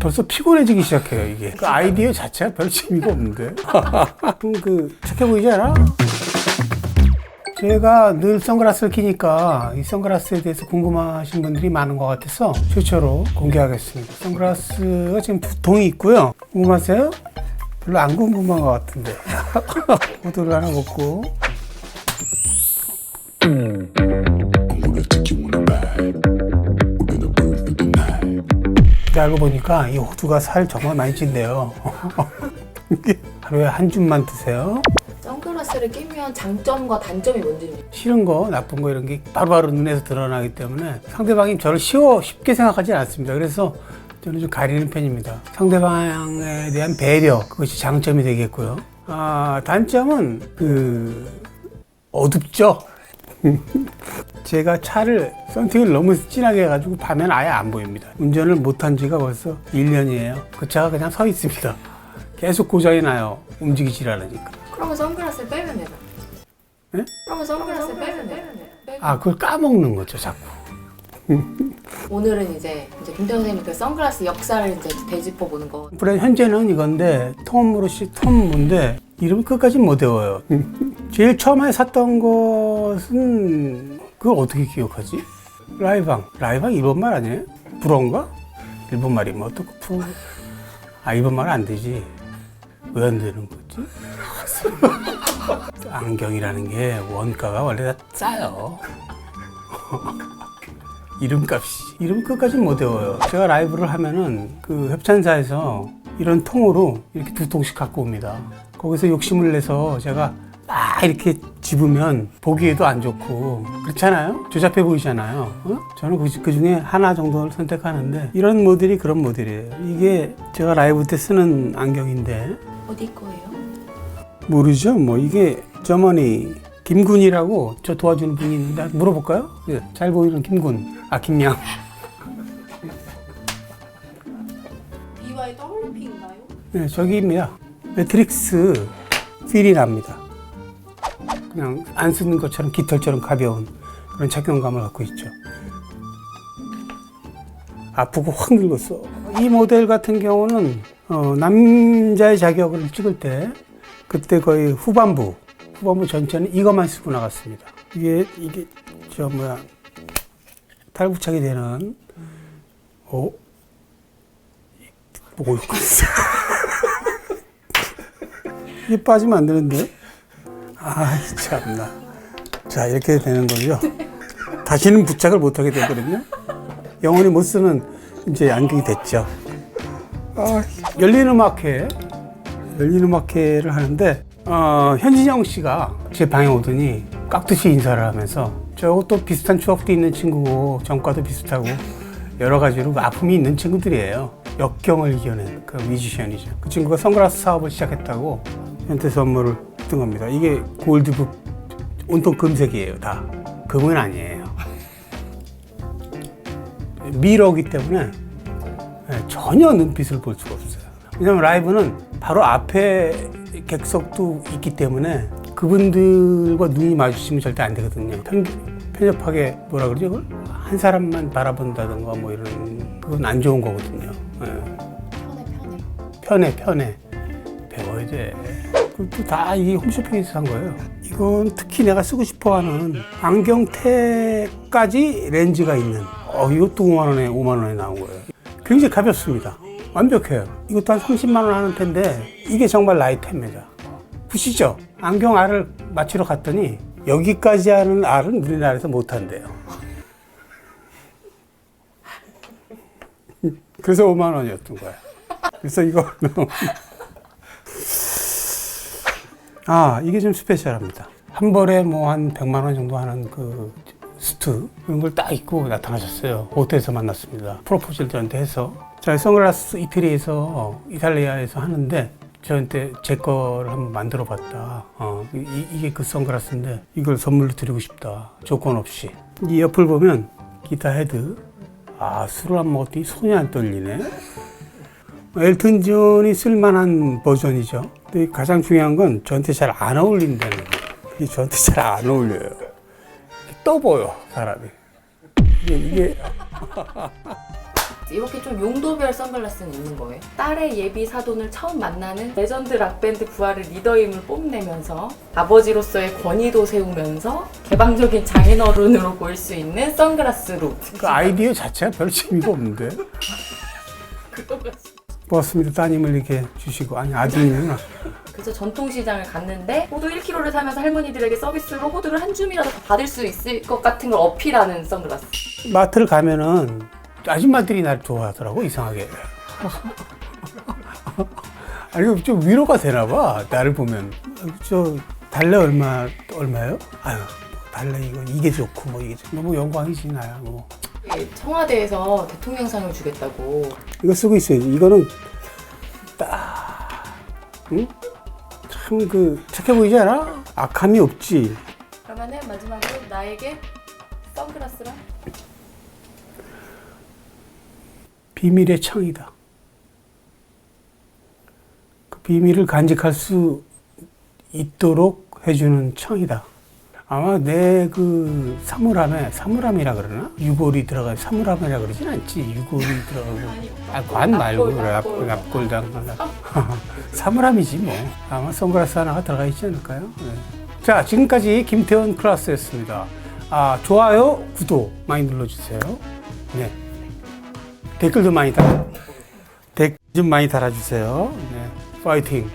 벌써 피곤해지기 시작해요 이게. 그 아이디어 자체가 별 재미가 없는데. 그럼 그 착해 보이지 않아? 제가 늘 선글라스를 끼니까 이 선글라스에 대해서 궁금하신 분들이 많은 것 같아서 최초로 공개하겠습니다. 선글라스가 지금 두 통이 있고요. 궁금하세요? 별로 안 궁금한 것 같은데. 호두를 하나 먹고 근데 알고 보니까 이 호두가 살 정말 많이 찐대요 하루에 한 줌만 드세요 선글라스를 끼면 장점과 단점이 뭔지 싫은 거, 나쁜 거 이런 게 바로바로 눈에서 드러나기 때문에 상대방이 저를 쉬워 쉽게 생각하지 않습니다. 그래서 저는 좀 가리는 편입니다. 상대방에 대한 배려 그것이 장점이 되겠고요. 아, 단점은 그 어둡죠. 제가 차를 썬팅을 너무 진하게 해가지고 밤에는 아예 안 보입니다. 운전을 못한 지가 벌써 1년이에요. 그 차가 그냥 서 있습니다. 계속 고장이 나요. 움직이질 않으니까. 그러면 선글라스를 빼면 되나? 네? 그러면 선글라스를 빼면 되나? 아, 그걸 까먹는 거죠, 자꾸. 오늘은 이제 이제 김태형 선생님 그 선글라스 역사를 이제 되짚어 보는 거. 브랜드 현재는 이건데 톰으로시 톰인데 이름 끝까지 못 외워요. 제일 처음에 샀던 것은 그걸 어떻게 기억하지? 라이방. 라이방 일본 말 아니에요? 불어인가? 일본 말이 뭐 어떻게 불어? 아 일본 말 안 되지. 왜 안 되는 거지? 안경이라는 게 원가가 원래 다 싸요. 이름값이 이름 끝까지 못 외워요. 제가 라이브를 하면은 그 협찬사에서 이런 통으로 이렇게 두 통씩 갖고 옵니다. 거기서 욕심을 내서 제가 막 이렇게 집으면 보기에도 안 좋고 그렇잖아요. 조잡해 보이잖아요. 어? 저는 그, 그 중에 하나 정도를 선택하는데 이런 모델이 그런 모델이에요. 이게 제가 라이브 때 쓰는 안경인데 어디 거예요? 모르죠. 뭐 이게 저머니 김군이라고 저 도와주는 분이 있는데 물어볼까요? 예, 잘 보이는 김군. 아 김양. BY WP인가요? 네, 저기입니다. 매트릭스 필이 납니다. 그냥 안 쓰는 것처럼 깃털처럼 가벼운 그런 착용감을 갖고 있죠. 아프고 확 늙었어. 이 모델 같은 경우는 어, 남자의 자격을 찍을 때 그때 거의 후반부 후반부 전체는 이것만 쓰고 나갔습니다. 이게 이게 저 뭐야 탈부착이 되는 어 뭐가 있어? 이게 빠지면 안 되는데. 아, 참나. 자, 이렇게 되는 거죠. 다시는 부착을 못하게 되거든요. 영원히 못 쓰는 이제 안경이 됐죠. 아, 열린 음악회, 열린 음악회를 하는데, 어, 현진영 씨가 제 방에 오더니 깍듯이 인사를 하면서 저것도 비슷한 추억도 있는 친구고 전과도 비슷하고 여러 가지로 그 아픔이 있는 친구들이에요. 역경을 이겨낸 그 뮤지션이죠. 그 친구가 선글라스 사업을 시작했다고 저한테 선물을 준 겁니다. 이게 골드북 온통 금색이에요. 다 금은 아니에요. 미러기 때문에 예, 전혀 눈빛을 볼 수가 없어요. 왜냐면 라이브는 바로 앞에 객석도 있기 때문에 그분들과 눈이 마주치면 절대 안 되거든요. 편, 편협하게 뭐라 그러죠? 그걸? 한 사람만 바라본다든가 뭐 이런 그건 안 좋은 거거든요. 예. 편해 편해. 편해 편해 배워야 돼. 그것도 다 이 홈쇼핑에서 산 거예요. 이건 특히 내가 쓰고 싶어하는 안경테까지 렌즈가 있는. 어 이것도 5만 원에 5만 원에 나온 거예요. 굉장히 가볍습니다. 완벽해요. 이것도 한 30만 원 하는 텐데 이게 정말 라이트입니다. 보시죠. 안경 알을 맞추러 갔더니 여기까지 하는 알은 우리나라에서 못 한대요. 그래서 5만 원이었던 거야. 그래서 이거 아 이게 좀 스페셜합니다. 한 벌에 뭐 한 100만 원 정도 하는 그 수트 이런 걸 딱 입고 나타나셨어요. 호텔에서 만났습니다. 프로포즈를 저한테 해서 자 선글라스 이태리에서 이탈리아에서 하는데 저한테 제 거를 한번 만들어 봤다. 어, 이, 이게 그 선글라스인데 이걸 선물로 드리고 싶다. 조건 없이. 이 옆을 보면 기타 헤드. 아 술을 안 먹었더니 손이 안 떨리네. 엘튼 존이 쓸만한 버전이죠. 근데 가장 중요한 건 저한테 잘 안 어울린다는 거. 저한테 잘 안 어울려요. 떠 보여 사람이. 이게, 이게 이렇게 좀 용도별 선글라스는 있는 거예요. 딸의 예비 사돈을 처음 만나는 레전드 락밴드 부활의 리더임을 뽐내면서 아버지로서의 권위도 세우면서 개방적인 장인어른으로 보일 수 있는 선글라스 룩. 그 아이디어 자체가 별 재미가 없는데. 고맙습니다. 따님을 이렇게 주시고. 아니, 아들이구나. 그래서 전통시장을 갔는데 호두 1kg를 사면서 할머니들에게 서비스로 호두를 한 줌이라도 더 받을 수 있을 것 같은 걸 어필하는 선글라스. 마트를 가면은 아줌마들이 날 좋아하더라고, 이상하게. 아니, 좀 위로가 되나 봐, 나를 보면. 저, 달래 얼마, 얼마요? 아유, 달래 이거, 이게 좋고, 뭐, 이게 좋고. 너무 영광이지, 나야, 뭐. 청와대에서 대통령상을 주겠다고 이거 쓰고 있어야지. 이거는 딱, 응? 참 그 착해 보이지 않아? 악함이 없지. 그러면은 마지막으로 나에게 선글라스랑 비밀의 창이다. 그 비밀을 간직할 수 있도록 해주는 창이다. 아마 내 그 사물함에 사물함이라 그러나 유골이 들어가 사물함이라 그러진 않지 유골이 들어가고 아 관 말고 납골, 납골. 납골당 사물함이지 뭐 아마 선글라스 하나가 들어가 있지 않을까요? 네. 자 지금까지 김태원 클래스였습니다. 아 좋아요 구독 많이 눌러주세요. 네 댓글도 많이 달 댓글 좀 많이 달아주세요. 네 파이팅.